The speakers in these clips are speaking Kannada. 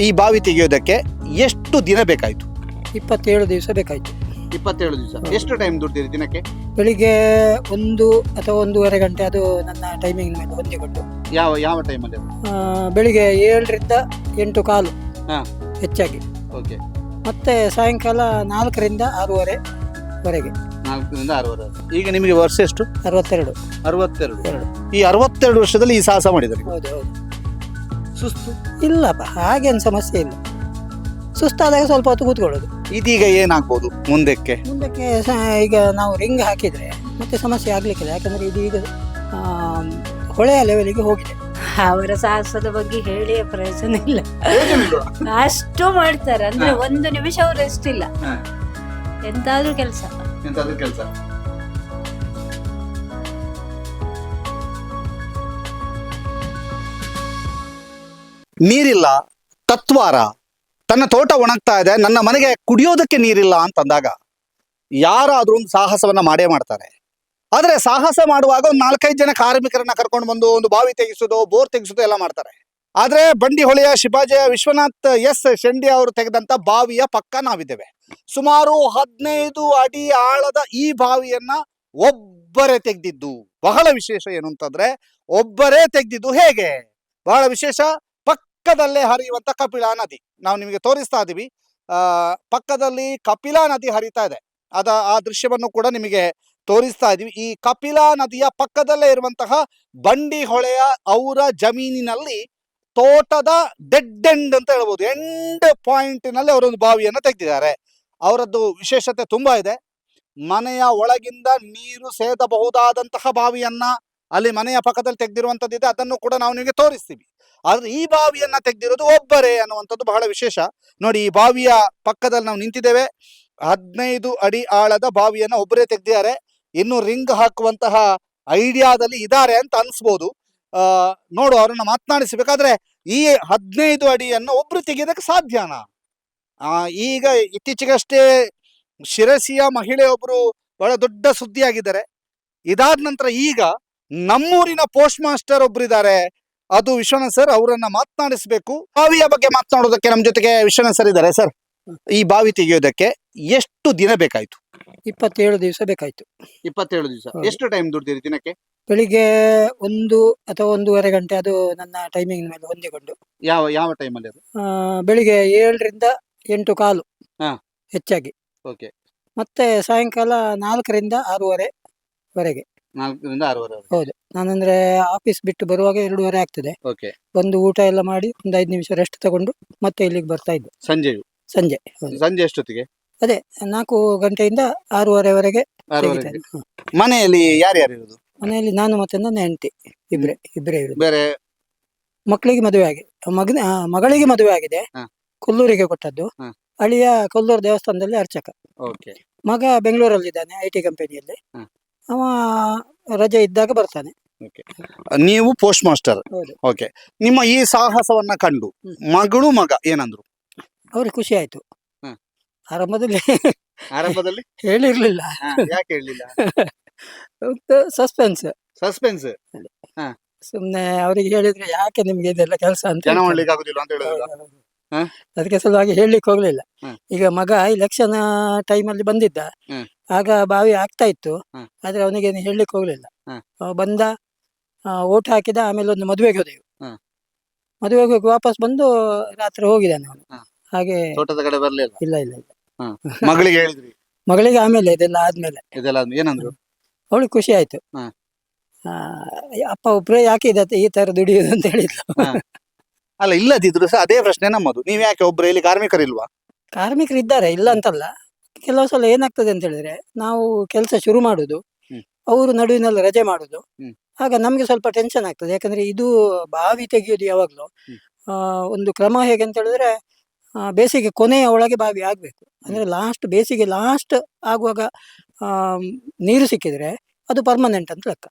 ಈ ಬಾವಿ ತೆಗೆಯೋದಕ್ಕೆ ಎಷ್ಟು ದಿನ ಬೇಕಾಯ್ತು? ಇಪ್ಪತ್ತೇಳು ದಿವಸ ಬೇಕಾಯಿತು. ಇಪ್ಪತ್ತೇಳು ದಿವಸ. ಎಷ್ಟು ಟೈಮ್ ದುಡ್ಡಿರಿ ದಿನಕ್ಕೆ? ಬೆಳಿಗ್ಗೆ ಒಂದು ಅಥವಾ ಒಂದೂವರೆ ಗಂಟೆ ಅದು ನನ್ನ ಟೈಮಿಂಗ್ ಮೇಲೆ ಹೊಂದಿಕೊಂಡು. ಯಾವ ಯಾವ ಟೈಮಲ್ಲಿ ಆ, ಬೆಳಿಗ್ಗೆ ಏಳರಿಂದ ಎಂಟು ಕಾಲು ಹಾಂ. ಹೆಚ್ಚಾಗಿ. ಓಕೆ ಮತ್ತೆ ಸಾಯಂಕಾಲ ನಾಲ್ಕರಿಂದ ಆರೂವರೆ ವರೆಗೆ. ನಾಲ್ಕರಿಂದ ಆರೂವರೆ ಈಗ ನಿಮಗೆ ವರ್ಷ ಎಷ್ಟು? ಅರವತ್ತೆರಡು. ಅರವತ್ತೆರಡು. ಎರಡು. ಈ ಅರವತ್ತೆರಡು ವರ್ಷದಲ್ಲಿ ಈ ಸಾಹಸ ಮಾಡಿದ್ದಾರೆ ಹೌದು ಹೌದು. ಸುಸ್ತು. ಇಲ್ಲಪ್ಪ ಹಾಗೇನು ಸಮಸ್ಯೆ ಇಲ್ಲ. ಸುಸ್ತಾದಾಗ ಸ್ವಲ್ಪ ಹೊತ್ತು ಕೂತ್ಕೊಳ್ಳೋದು. ಇದೀಗ ಏನಾಗ್ಬೋದು ಮುಂದಕ್ಕೆ? ಮುಂದಕ್ಕೆ ಸ- ಈಗ ನಾವು ರಿಂಗ್ ಹಾಕಿದರೆ ಮತ್ತೆ ಸಮಸ್ಯೆ ಆಗಲಿಕ್ಕಿಲ್ಲ. ಯಾಕಂದರೆ ಇದೀಗ ಆ, ಹೊಳೆಯ ಲೆವೆಲಿಗೆ ಹೋಗಿದೆ. ಅವರ ಸಾಹಸದ ಬಗ್ಗೆ ಹೇಳಿ ಪ್ರಯೋಜನ ಇಲ್ಲ. ಅಷ್ಟು ಮಾಡ್ತಾರೆ. ಅಂದ್ರೆ ಒಂದು ನಿಮಿಷ ಅವ್ರು ಎಷ್ಟಿಲ್ಲ ಇಲ್ಲ. ಹಾ. ಎಂತಾದ್ರೂ ಕೆಲಸ. ಎಂತಾದ್ರೂ ಕೆಲಸ. ನೀರಿಲ್ಲ, ತತ್ವಾರ. ತನ್ನ ತೋಟ ಒಣಗ್ತಾ ಇದೆ, ನನ್ನ ಮನೆಗೆ ಕುಡಿಯೋದಕ್ಕೆ ನೀರಿಲ್ಲ ಅಂತಂದಾಗ ಯಾರಾದ್ರೂ ಒಂದು ಸಾಹಸವನ್ನ ಮಾಡೇ ಮಾಡ್ತಾರೆ. ಆದರೆ ಸಾಹಸ ಮಾಡುವಾಗ ಒಂದು ನಾಲ್ಕೈದು ಜನ ಕಾರ್ಮಿಕರನ್ನ ಕರ್ಕೊಂಡು ಬಂದು ಒಂದು ಬಾವಿ ತೆಗೆಸೋದು, ಬೋರ್ ತೆಗೆಸೋದು ಎಲ್ಲ ಮಾಡ್ತಾರೆ. ಆದ್ರೆ ಬಂಡಿಹೊಳೆಯ ಶಿವಾಜಯ ವಿಶ್ವನಾಥ್ ಎಸ್ ಶೆಂಡಿ ಅವರು ತೆಗೆದಂತ ಬಾವಿಯ ಪಕ್ಕ ನಾವಿದ್ದೇವೆ. ಸುಮಾರು ಹದಿನೈದು ಅಡಿ ಆಳದ ಈ ಬಾವಿಯನ್ನ ಒಬ್ಬರೇ ತೆಗೆದಿದ್ದು. ಬಹಳ ವಿಶೇಷ ಏನು ಅಂತಂದ್ರೆ, ಒಬ್ಬರೇ ತೆಗೆದಿದ್ದು ಹೇಗೆ? ಬಹಳ ವಿಶೇಷ ಪಕ್ಕದಲ್ಲೇ ಹರಿಯುವಂತ ಕಪಿಲಾ ನದಿ. ನಾವು ನಿಮಗೆ ತೋರಿಸ್ತಾ ಇದ್ದೀವಿ ಪಕ್ಕದಲ್ಲಿ ಕಪಿಲಾ ನದಿ ಹರಿತಾ ಇದೆ. ಅದ, ಆ ದೃಶ್ಯವನ್ನು ಕೂಡ ನಿಮಗೆ ತೋರಿಸ್ತಾ ಇದೀವಿ. ಈ ಕಪಿಲಾ ನದಿಯ ಪಕ್ಕದಲ್ಲೇ ಇರುವಂತಹ ಬಂಡಿ ಹೊಳೆಯ ಅವರ ಜಮೀನಿನಲ್ಲಿ ತೋಟದ ಡೆಡ್ ಎಂಡ್ ಅಂತ ಹೇಳ್ಬೋದು. ಎಂಡ್ ಪಾಯಿಂಟ್ನಲ್ಲಿ ಅವರೊಂದು ಬಾವಿಯನ್ನು ತೆಗೆದಿದ್ದಾರೆ. ಅವರದ್ದು ವಿಶೇಷತೆ ತುಂಬಾ ಇದೆ. ಮನೆಯ ಒಳಗಿಂದ ನೀರು ಸೇದಬಹುದಾದಂತಹ ಬಾವಿಯನ್ನ ಅಲ್ಲಿ ಮನೆಯ ಪಕ್ಕದಲ್ಲಿ ತೆಗೆದಿರುವಂಥದ್ದಿದೆ, ಅದನ್ನು ಕೂಡ ನಾವು ನಿಮಗೆ ತೋರಿಸ್ತೀವಿ. ಆದ್ರೆ ಈ ಬಾವಿಯನ್ನ ತೆಗೆದಿರೋದು ಒಬ್ಬರೇ ಅನ್ನುವಂಥದ್ದು ಬಹಳ ವಿಶೇಷ. ನೋಡಿ, ಈ ಬಾವಿಯ ಪಕ್ಕದಲ್ಲಿ ನಾವು ನಿಂತಿದ್ದೇವೆ. ಹದಿನೈದು ಅಡಿ ಆಳದ ಬಾವಿಯನ್ನ ಒಬ್ಬರೇ ತೆಗೆದಿದ್ದಾರೆ. ಇನ್ನು ರಿಂಗ್ ಹಾಕುವಂತಹ ಐಡಿಯಾದಲ್ಲಿ ಇದ್ದಾರೆ ಅಂತ ಅನ್ಸ್ಬೋದು. ನೋಡು, ಅವ್ರನ್ನ ಮಾತನಾಡಿಸಬೇಕಾದ್ರೆ ಈ ಹದಿನೈದು ಅಡಿಯನ್ನು ಒಬ್ರು ತೆಗೆಯೋದಕ್ಕೆ ಸಾಧ್ಯನಾ? ಆ, ಈಗ ಇತ್ತೀಚೆಗಷ್ಟೇ ಶಿರಸಿಯ ಮಹಿಳೆಯೊಬ್ರು ಬಹಳ ದೊಡ್ಡ ಸುದ್ದಿಯಾಗಿದ್ದಾರೆ. ಇದಾದ ನಂತರ ಈಗ ನಮ್ಮೂರಿನ ಪೋಸ್ಟ್ ಮಾಸ್ಟರ್ ಒಬ್ಬರಿದ್ದಾರೆ ಇದ್ದಾರೆ ಅದು ವಿಶ್ವನಾಥ್ ಸರ್ ಅವರನ್ನ ಮಾತನಾಡಿಸ್ಬೇಕು. ಬಾವಿಯ ಬಗ್ಗೆ ಮಾತನಾಡೋದಕ್ಕೆ ನಮ್ಮ ಜೊತೆಗೆ ವಿಶ್ವನಾಥ್ ಸರ್ ಇದ್ದಾರೆ ಸರ್. ಈ ಬಾವಿ ತೆಗೆಯೋದಕ್ಕೆ ಎಷ್ಟು ದಿನ ಬೇಕಾಯ್ತು? ಇಪ್ಪತ್ತೇಳು ದಿವಸ ಬೇಕಾಯ್ತು. ಇಪ್ಪತ್ತೇಳು ದಿವಸ. ಎಷ್ಟು ಟೈಮ್ ದುಡ್ದಿರಿ ದಿನಕ್ಕೆ? ಬೆಳಿಗ್ಗೆ ಒಂದು ಅಥವಾ ಒಂದೂವರೆ ಗಂಟೆ ಅದು ನನ್ನ ಟೈಮಿಂಗ್ ಮೇಲೆ ಹೊಂದಿಕೊಂಡು. ಯಾವ ಯಾವ ಟೈಮಲ್ಲಿ ಅದು? ಆ, ಬೆಳಿಗ್ಗೆ ಏಳರಿಂದ ಎಂಟು ಕಾಲು ಹಾ. ಹೆಚ್ಚಾಗಿ. ಓಕೆ ಮತ್ತೆ ಸಾಯಂಕಾಲ ನಾಲ್ಕರಿಂದ ಆರೂವರೆ ವರೆಗೆ. ನಾಲ್ಕರಿಂದ ಆರೂವರೆ ಹೌದು. ನಾನಂದ್ರೆ ಆಫೀಸ್ ಬಿಟ್ಟು ಬರುವಾಗ ಎರಡೂವರೆ ಆಗ್ತದೆ. ಓಕೆ. ಬಂದು ಊಟ ಎಲ್ಲ ಮಾಡಿ ಒಂದು ಐದು ನಿಮಿಷ ರೆಸ್ಟ್ ತಗೊಂಡು ಮತ್ತೆ ಇಲ್ಲಿಗೆ ಬರ್ತಾ ಇದ್ದೆ. ಸಂಜೆಯು? ಸಂಜೆ ಹೌದು. ಸಂಜೆ ಎಷ್ಟೊತ್ತಿಗೆ? ಅದೇ ನಾಲ್ಕು ಗಂಟೆಯಿಂದ ಆರೂವರೆವರೆಗೆ. ಹ್ಮ್. ಮನೆಯಲ್ಲಿ ಯಾರ್ಯಾರು ಇರೋದು? ಮನೆಯಲ್ಲಿ ನಾನು ಮತ್ತೆ ನನ್ನ ಹೆಂಡತಿ ಇಬ್ರೆ ಇಬ್ರೇ ಇರೋದು. ಬೇರೆ? ಮಕ್ಕಳಿಗೆ ಮದುವೆ ಆಗಿ ಮಗನ ಆ, ಮಗಳಿಗೆ ಮದುವೆ ಆಗಿದೆ. ಹಾ. ಕೊಲ್ಲೂರಿಗೆ ಕೊಟ್ಟದ್ದು. ಹಾ. ಅಳಿಯ ಕೊಲ್ಲೂರು ದೇವಸ್ಥಾನದಲ್ಲಿ ಅರ್ಚಕ. ಓಕೆ. ಮಗ ಬೆಂಗಳೂರಲ್ಲಿದ್ದಾನೆ ಐ ಟಿ ಕಂಪನಿಯಲ್ಲಿ ಹಾ. ಅವ ರಜೆ ಇದ್ದಾಗ ಬರ್ತಾನೆ. ನೀವು ಪೋಸ್ಟ್ ಮಾಸ್ಟರ್ ಹೌದು. ಓಕೆ ನಿಮ್ಮ ಈ ಸಾಹಸವನ್ನ ಕಂಡು ಮಗಳು ಮಗ ಏನಂದ್ರು? ಅವ್ರಿಗೆ ಖುಷಿ ಆಯ್ತು. ಆರಂಭದಲ್ಲಿ ಆರಂಭದಲ್ಲಿ? ಹೇಳಿರ್ಲಿಲ್ಲ. ಯಾಕೆ ಹೇಳಲಿಲ್ಲ ಸಸ್ಪೆನ್ಸ್ ಸಸ್ಪೆನ್ಸ್ ಸುಮ್ನೆ ಅವರಿಗೆ ಹೇಳಿದ್ರೆ ಯಾಕೆ ನಿಮ್ಗೆ ಇದೆಲ್ಲ ಕೆಲಸ ಅಂತ ಜನ ಹೇಳ್ತಾರೆ. ಮಾಡ್ಲಿಕ್ಕೆ ಆಗುದಿಲ್ಲ ಅಂತ ಹೇಳಿದ್ರು. ಹಾ? ಅದಕ್ಕೆ ಸಲುವಾಗಿ ಹೇಳಲಿಕ್ಕೆ ಹೋಗ್ಲಿಲ್ಲ. ಹ್ಮ್. ಈಗ ಮಗ ಇಲೆಕ್ಷನ್ ಟೈಮಲ್ಲಿ ಬಂದಿದ್ದ. ಹ್ಮ್. ಆಗ ಬಾವಿ ಆಗ್ತಾ ಇತ್ತು. ಆದ್ರೆ ಅವನಿಗೆ ಹೇಳಲಿಕ್ಕೆ ಹೋಗ್ಲಿಲ್ಲ. ಅವ ಬಂದ ಓಟ್ ಹಾಕಿದ ಆಮೇಲೆ ಒಂದು ಮದುವೆಗೆ ಹೋದೆವು. ಮದುವೆಗೆ ಹೋಗಿ ವಾಪಸ್ ಬಂದು ರಾತ್ರಿ ಹೋಗಿದ್ದಾನೆ ಅವನು. ಹಾಗೆ ತೋಟದ ಕಡೆ ಬರ್ಲಿಲ್ಲ? ಇಲ್ಲ ಇಲ್ಲ ಇಲ್ಲ. ಮಗಳಿಗೆ ಹೇಳಿದ್ರಿ? ಮಗಳಿಗೆ ಆಮೇಲೆ ಇದೆಲ್ಲ ಆದ್ಮೇಲೆ. ಇದೆಲ್ಲ ಆದ್ಮೇಲೆ. ಏನಂದ್ರು? ಅವಳಿಗೆ ಖುಷಿ ಆಯ್ತು. ಆ, ಅಪ್ಪ ಒಬ್ರೇ ಯಾಕೆ ಇದೆ ಈ ತರ ದುಡಿಯೋದು ಅಂತ ಹೇಳಿದ್ಲು. ಅಲ್ಲ ಇಲ್ಲದಿದ್ರು ಸಹ ಅದೇ ಪ್ರಶ್ನೆ ನಮ್ಮದು. ನೀವ್ ಯಾಕೆ ಒಬ್ರು? ಇಲ್ಲಿ ಕಾರ್ಮಿಕರಿಲ್ವಾ? ಕಾರ್ಮಿಕರು ಇದ್ದಾರೆ ಇಲ್ಲ ಅಂತಲ್ಲ. ಕೆಲವು ಸಲ ಏನಾಗ್ತದೆ ಅಂತ ಹೇಳಿದ್ರೆ ನಾವು ಕೆಲಸ ಶುರು ಮಾಡುದು. ಅವರು ನಡುವಿನಲ್ಲಿ ರಜೆ ಮಾಡುದು. ಆಗ ನಮ್ಗೆ ಸ್ವಲ್ಪ ಟೆನ್ಷನ್ ಆಗ್ತದೆ. ಯಾಕಂದ್ರೆ ಇದು ಬಾವಿ ತೆಗೆಯೋದು ಯಾವಾಗ್ಲೂ. ಆ, ಒಂದು ಕ್ರಮ ಹೇಗೆ ಅಂತ ಹೇಳಿದ್ರೆ ಆ, ಬೇಸಿಗೆ ಕೊನೆಯ ಒಳಗೆ ಬಾವಿ ಆಗ್ಬೇಕು. ಅಂದ್ರೆ ಲಾಸ್ಟ್ ಬೇಸಿಗೆ ಲಾಸ್ಟ್ ಆಗುವಾಗ ಆ, ನೀರು ಸಿಕ್ಕಿದ್ರೆ ಅದು ಪರ್ಮನೆಂಟ್ ಅಂತ ಲೆಕ್ಕ.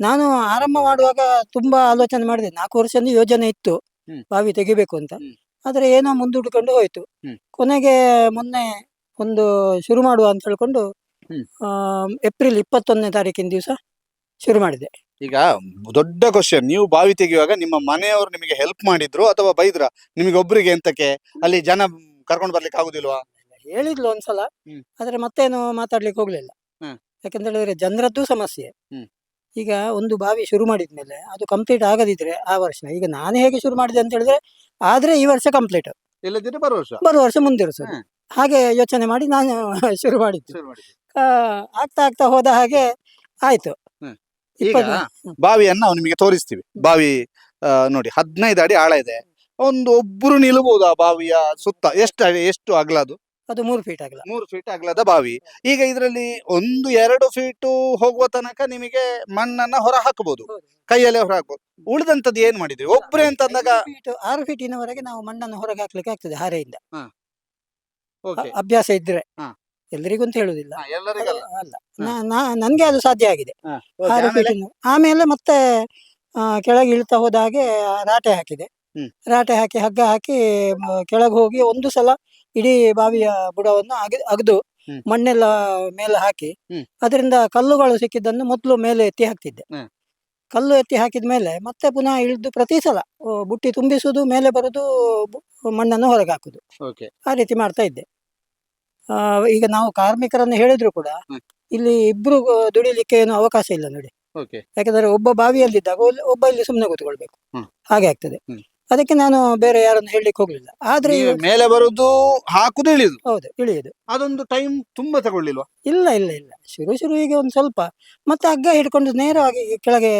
ನಾನು ಆರಂಭ ಮಾಡುವಾಗ ತುಂಬಾ ಆಲೋಚನೆ ಮಾಡಿದೆ. ನಾಲ್ಕು ವರ್ಷದಿಂದ ಯೋಜನೆ ಇತ್ತು. ಹ್ಮ್. ಬಾವಿ ತೆಗಿಬೇಕು ಅಂತ. ಹ್ಮ್. ಆದ್ರೆ ಏನೋ ಮುಂದೂಡ್ಕೊಂಡು ಹೋಯ್ತು. ಹ್ಮ್. ಕೊನೆಗೆ ಮೊನ್ನೆ ಒಂದು ಶುರು ಮಾಡುವ ಅಂತ ಹೇಳ್ಕೊಂಡು ಹ್ಮ್. ಏಪ್ರಿಲ್ ಇಪ್ಪತ್ತೊಂದನೇ ತಾರೀಕಿನ ದಿವಸ ಶುರು ಮಾಡಿದೆ ಈಗ ದೊಡ್ಡ ಕ್ವಶನ್ ನೀವು ಬಾವಿ ತೆಗೆಯುವಾಗ ನಿಮ್ಮ ಮನೆಯವರು ನಿಮಗೆ ಹೆಲ್ಪ್ ಮಾಡಿದ್ರು ಅಥವಾ ಬೈದ್ರ ನಿಮಗೆ ಒಬ್ರಿಗೆ ಎಂತಕ್ಕೆ ಅಲ್ಲಿ ಜನ ಕರ್ಕೊಂಡು ಬರ್ಲಿಕ್ಕೆ ಆಗುದಿಲ್ವಾ ಹೇಳಿದ್ಲು ಒಂದ್ಸಲ ಹ್ಮ್. ಆದ್ರೆ ಮತ್ತೇನು ಮಾತಾಡ್ಲಿಕ್ಕೆ ಹೋಗ್ಲಿಲ್ಲ ಹ್ಮ್. ಯಾಕಂತ ಹೇಳಿದ್ರೆ ಜನರದ್ದು ಸಮಸ್ಯೆ ಹ್ಮ್. ಈಗ ಒಂದು ಬಾವಿ ಶುರು ಮಾಡಿದ್ಮೇಲೆ ಅದು ಕಂಪ್ಲೀಟ್ ಆಗದಿದ್ರೆ ಆ ವರ್ಷ ಈಗ ನಾನು ಹೇಗೆ ಶುರು ಮಾಡಿದೆ ಅಂತ ಹೇಳಿದ್ರೆ ಆದ್ರೆ ಈ ವರ್ಷ ಕಂಪ್ಲೀಟ್ ಇಲ್ಲದಿದ್ರೆ ಬರುವ ವರ್ಷ ಬರುವ ವರ್ಷ ಮುಂದಿರಿಸೋದು ಹ್ಮ್. ಹಾಗೆ ಯೋಚನೆ ಮಾಡಿ ನಾನು ಶುರು ಮಾಡಿದ್ದು. ಶುರು ಮಾಡಿದ್ದು. ಆ, ಆಗ್ತಾ ಆಗ್ತಾ ಹೋದ ಹಾಗೆ ಆಯ್ತು. ಈಗ ಇಪ್ಪತ್ತು ಬಾವಿಯನ್ನ ನಾವು ನಿಮಗೆ ತೋರಿಸ್ತೀವಿ. ಬಾವಿ ಆ, ನೋಡಿ ಹದಿನೈದು ಅಡಿ ಆಳ ಇದೆ. ಒಂದು ಒಬ್ರು ನಿಲ್ಬಹುದು ಆ ಬಾವಿಯ ಸುತ್ತ. ಎಷ್ಟು ಅಡಿ ಎಷ್ಟು ಅಗಲದು ಅದು? ಮೂರು ಫೀಟ್ ಆಗಲ್ಲ ಮೂರು ಫೀಟ್ ಆಗಲದ ಬಾವಿ. ಈಗ ಇದರಲ್ಲಿ ಒಂದು ಎರಡು ಫೀಟ್ ಹೋಗುವ ತನಕ ನಿಮಗೆ ಮಣ್ಣನ್ನ ಹೊರ ಹಾಕಬಹುದು ಕೈಯಲ್ಲೇ ಹೊರ ಹಾಕಬಹುದು ಉಳಿದಂತದ್ದು ಏನ್ ಮಾಡಿದ್ರಿ? ಒಬ್ರೇ ಅಂತ ಅಂದಾಗ ಐದು feet, ಆರು ಫೀಟಿನವರೆಗೆ ನಾವು ಮಣ್ಣನ್ನು ಹೊರಗೆ ಹಾಕ್ಲಿಕ್ಕೆ ಆಗ್ತದೆ ಹಾರೆಯಿಂದ. ಅಭ್ಯಾಸ ಇದ್ರೆ ಹಾ. ಎಲ್ಲರಿಗೂ ಅಂತ ಹೇಳುದಿಲ್ಲ ಎಲ್ಲರಿಗಲ್ಲ ಅಲ್ಲ ನಾ- ನಾ- ನನ್ಗೆ ಅದು ಸಾಧ್ಯ ಆಗಿದೆ ಹಾ, okay, ಆರು ಆಮೇಲೆ? ಮತ್ತೆ ಆ, ಕೆಳಗೆ ಇಳ್ತಾ ಹೋದ ಹಾಗೆ ಆ, ರಾಟೆ ಹಾಕಿದೆ ಹ್ಮ್. ರಾಟೆ ಹಾಕಿ ಹಗ್ಗ ಹಾಕಿ ಕೆಳಗೆ ಹೋಗಿ ಒಂದು ಸಲ ಇಡೀ ಬಾವಿಯ ಬುಡವನ್ನು ಅಗ ಅಗದು ಹ್ಮ್. ಮಣ್ಣೆಲ್ಲ ಮೇಲೆ ಹಾಕಿ ಹ್ಮ್. ಅದರಿಂದ ಕಲ್ಲುಗಳು ಸಿಕ್ಕಿದ್ದನ್ನು ಮೊದಲು ಮೇಲೆ ಎತ್ತಿ ಹಾಕ್ತಿದ್ದೆ ಹ್ಮ್. ಕಲ್ಲು ಎತ್ತಿ ಹಾಕಿದ ಮೇಲೆ ಮತ್ತೆ ಪುನಃ ಇಳಿದು ಪ್ರತಿ ಸಲ ಆ, ಬುಟ್ಟಿ ತುಂಬಿಸುವುದು ಮೇಲೆ ಬರೋದು ಬು- ಮಣ್ಣನ್ನು ಹೊರಗೆ ಹಾಕುದು ಓಕೆ. ಆ ರೀತಿ ಮಾಡ್ತಾ ಇದ್ದೆ. ಆ, ಈಗ ನಾವು ಕಾರ್ಮಿಕರನ್ನು ಹೇಳಿದ್ರು ಕೂಡ ಹ್ಮ್. ಇಲ್ಲಿ ಇಬ್ರು ದುಡಿಲಿಕ್ಕೆ ಏನು ಅವಕಾಶ ಇಲ್ಲ ನೋಡಿ. ಓಕೆ. ಯಾಕಂದ್ರೆ ಒಬ್ಬ ಬಾವಿಯಲ್ಲಿದ್ದಾಗ ಒಲ್- ಒಬ್ಬ ಇಲ್ಲಿ ಸುಮ್ಮನೆ ಕೂತ್ಕೊಳ್ಬೇಕು. ಹ್ಮ್. ಹಾಗೆ ಆಗ್ತದೆ. ಹ್ಮ್. ಅದಕ್ಕೆ ನಾನು ಬೇರೆ ಯಾರನ್ನು ಹೇಳಲಿಕ್ಕೆ ಹೋಗ್ಲಿಲ್ಲ. ಆದ್ರೆ ನೀವು ಮೇಲೆ ಬರುದು ಹಾಕುದು ಇಳಿಯುದು? ಹೌದು ಇಳಿಯುದು. ಅದೊಂದು ಟೈಮ್ ತುಂಬಾ ತಗೊಳ್ಳಿಲ್ವಾ? ಇಲ್ಲ ಇಲ್ಲ ಇಲ್ಲ. ಶುರು ಶುರುವಿಗೆ ಒಂದು ಸ್ವಲ್ಪ. ಮತ್ತೆ ಹಗ್ಗ ಹಿಡ್ಕೊಂಡು ನೇರವಾಗಿ ಕೆಳಗೆ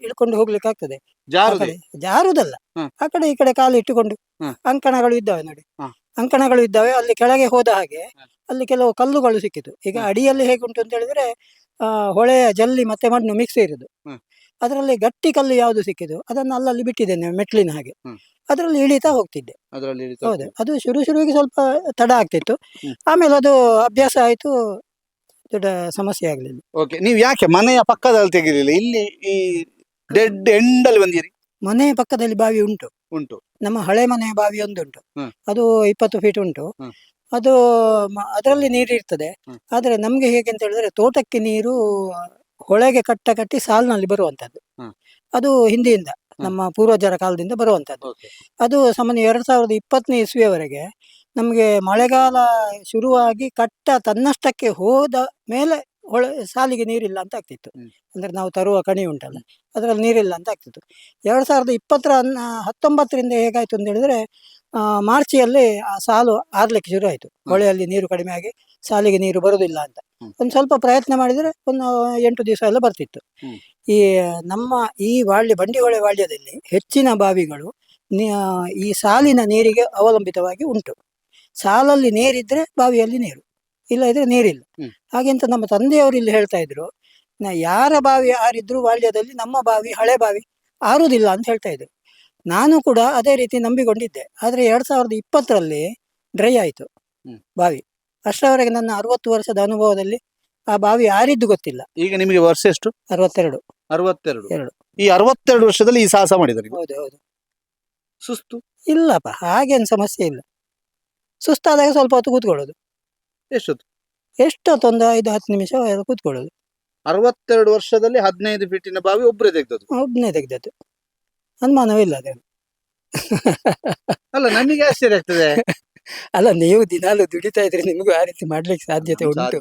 ಇಳ್ಕೊಂಡು ಹೋಗ್ಲಿಕ್ಕೆ ಆಗ್ತದೆ. ಆ ಕಡೆ ಜಾರುದಲ್ಲ. ಹ್ಮ್. ಆ ಕಡೆ ಈ ಕಡೆ ಕಾಲು ಇಟ್ಟುಕೊಂಡು ಹ್ಮ್. ಅಂಕಣಗಳು ಇದ್ದಾವೆ ನೋಡಿ. ಹ್ಮ್. ಅಂಕಣಗಳು ಇದ್ದಾವೆ. ಅಲ್ಲಿ ಕೆಳಗೆ ಹೋದ ಹಾಗೆ ಅಲ್ಲಿ ಕೆಲವು ಕಲ್ಲುಗಳು ಸಿಕ್ಕಿತು. ಈಗ ಹ್ಮ್. ಅಡಿಯಲ್ಲಿ ಹೇಗುಂಟು ಅಂತ ಹೇಳಿದ್ರೆ ಆ ಹೊಳೆಯ ಜಲ್ಲಿ ಮತ್ತೆ ಮಣ್ಣು ಮಿಕ್ಸ್ ಇರುದು ಹ್ಮ್. ಅದರಲ್ಲಿ ಗಟ್ಟಿ ಕಲ್ಲು ಯಾವುದು ಸಿಕ್ಕಿದ್ರು ಅದನ್ನು ಅಲ್ಲಲ್ಲಿ ಬಿಟ್ಟಿದ್ದೇನೆ ಮೆಟ್ಲಿನ ಹಾಗೆ. ಅದರಲ್ಲಿ ಇಳಿತಾ ಹೋಗ್ತಿದ್ದೆ. ಅದರಲ್ಲಿ ಹೌದು. ಅದು ಶುರು ಶುರುವಿಗೆ ಸ್ವಲ್ಪ ತಡ ಆಗ್ತಿತ್ತು. ಆಮೇಲೆ ಅದು ಅಭ್ಯಾಸ ಆಯ್ತು. ದೊಡ್ಡ ಸಮಸ್ಯೆ ಆಗಲಿಲ್ಲ. ಓಕೆ. ನೀವು ಯಾಕೆ ಮನೆಯ ಪಕ್ಕದಲ್ಲಿ ತೆಗೆದಿಲ್ಲ ಇಲ್ಲಿ ಈ ಡೆಡ್ ಎಂಡ್ ಅಲ್ಲಿ ಬಂದಿರಿ. ಮನೆ ಪಕ್ಕದಲ್ಲಿ ಬಾವಿ ಉಂಟು. ಉಂಟು. ನಮ್ಮ ಹಳೆ ಮನೆಯ ಬಾವಿ ಒಂದುಂಟು. ಉಂಟು ಅದು ಇಪ್ಪತ್ತು ಫೀಟ್ ಉಂಟು. ಅದು ಅದರಲ್ಲಿ ನೀರು ಇರ್ತದೆ. ಆದರೆ ಆದ್ರೆ ನಮ್ಗೆ ಹೇಗೆ ಅಂತ ಹೇಳಿದ್ರೆ ತೋಟಕ್ಕೆ ನೀರು ಹೊಳೆಗೆ ಕಟ್ಟ ಕಟ್ಟಿ ಸಾಲಿನಲ್ಲಿ ಬರುವಂತದ್ದು ಹ್ಮ್. ಅದು ಹಿಂದಿಯಿಂದ ನಮ್ಮ ಪೂರ್ವಜರ ಕಾಲದಿಂದ ಬರುವಂತದ್ದು ಅದು ಸಾಮಾನ್ಯ ಎರಡ್ ಸಾವಿರದ ಇಪ್ಪತ್ತನೇ ಇಸ್ವಿಯವರೆಗೆ ನಮಗೆ ಮಳೆಗಾಲ ಶುರುವಾಗಿ ಕಟ್ಟ ತನ್ನಷ್ಟಕ್ಕೆ ಹೋದ ಮೇಲೆ ಹೊಳೆ ಸಾಲಿಗೆ ನೀರಿಲ್ಲ ಅಂತ ಆಗ್ತಿತ್ತು. ಹ್ಮ್. ಅಂದ್ರೆ ನಾವು ತರುವ ಕಣಿ ಉಂಟಲ್ಲ ಅದರಲ್ಲಿ ನೀರಿಲ್ಲ ಅಂತ ಆಗ್ತಿತ್ತು. ಎರಡ್ ಸಾವಿರದ ಇಪ್ಪತ್ತರ ಹತ್ತೊಂಬತ್ತರಿಂದ ಹೇಗಾಯ್ತು ಅಂತ ಹೇಳಿದ್ರೆ ಮಾರ್ಚಿಯಲ್ಲಿ ಆ ಸಾಲು ಆರ್ಲಿಕ್ಕೆ ಶುರು ಆಯ್ತು. ಹೊಳೆಯಲ್ಲಿ ನೀರು ಕಡಿಮೆ ಆಗಿ ಸಾಲಿಗೆ ನೀರು ಬರುದಿಲ್ಲ ಅಂತ. ಒಂದು ಸ್ವಲ್ಪ ಪ್ರಯತ್ನ ಮಾಡಿದ್ರೆ ಒಂದು ಎಂಟು ದಿವಸ ಎಲ್ಲ ಬರ್ತಿತ್ತು. ಈ ನಮ್ಮ ಈ ವಾಳ್ಯ ಬಂಡಿಹೊಳೆ ವಾಳ್ಯದಲ್ಲಿ ಹೆಚ್ಚಿನ ಬಾವಿಗಳು ಈ ಸಾಲಿನ ನೀರಿಗೆ ಅವಲಂಬಿತವಾಗಿ ಉಂಟು. ಸಾಲಲ್ಲಿ ನೀರಿದ್ರೆ ಬಾವಿಯಲ್ಲಿ ನೀರು ಇಲ್ಲ ಇದ್ರೆ ನೀರಿಲ್ಲ. ಹಾಗೆಂತ ನಮ್ಮ ತಂದೆಯವರು ಇಲ್ಲಿ ಹೇಳ್ತಾ ಇದ್ರು ಯಾರ ಬಾವಿ ಆರಿದ್ರು ವಾಳ್ಯದಲ್ಲಿ ನಮ್ಮ ಬಾವಿ ಹಳೆ ಬಾವಿ ಆರುದಿಲ್ಲ ಅಂತ ಹೇಳ್ತಾ ಇದ್ರು. ನಾನು ಕೂಡ ಅದೇ ರೀತಿ ನಂಬಿಕೊಂಡಿದ್ದೆ. ಆದರೆ ಎರಡು ಸಾವಿರದ ಇಪ್ಪತ್ತರಲ್ಲಿ ಡ್ರೈ ಆಯಿತು. ಬಾವಿ. ಅಷ್ಟರವರೆಗೆ ನನ್ನ ಅರವತ್ತು ವರ್ಷದ ಅನುಭವದಲ್ಲಿ ಆ ಬಾವಿ ಯಾರಿದ್ದು ಗೊತ್ತಿಲ್ಲ. ಈಗ ನಿಮಗೆ ವರ್ಷ ಎಷ್ಟು? ಅರವತ್ತೆರಡು. ಅರವತ್ತೆರಡು. ಎರಡು. ಈ ಅರವತ್ತೆರಡು ವರ್ಷದಲ್ಲಿ ಈ ಸಾಹಸ ಮಾಡಿದ್ದಾರೆ ಹೌದು ಹೌದು. ಸುಸ್ತು? ಇಲ್ಲಪ್ಪ ಹಾಗೇನು ಸಮಸ್ಯೆ ಇಲ್ಲ. ಸುಸ್ತಾದಾಗ ಸ್ವಲ್ಪ ಹೊತ್ತು ಕೂತ್ಕೊಳ್ಳೋದು. ಎಷ್ಟೊತ್ತು? ಎಷ್ಟೊತ್ತೊಂದು ಐದು ಹತ್ತು ನಿಮಿಷ ಕೂತ್ಕೊಳ್ಳೋದು. ಅರವತ್ತೆರಡು ವರ್ಷದಲ್ಲಿ ಹದಿನೈದು ಫೀಟಿನ ಬಾವಿ ಒಬ್ಬರೇ ತೆಗ್ದದ್ದು. ಒಬ್ಬನೇ ತೆಗ್ದದ್ದು. ಅನುಮಾನವಿಲ್ಲ ಅದೇ ಅಲ್ಲ ನಮಗೆ ಆಶ್ಚರ್ಯ ಆಗ್ತದೆ. ಅಲ್ಲ ನೀವು ದಿನಾಲು ದುಡಿತಾ ಇದ್ರೆ ನಿಮಗೂ ಆ ರೀತಿ ಮಾಡ್ಲಿಕ್ಕೆ ಸಾಧ್ಯತೆ ಉಂಟು.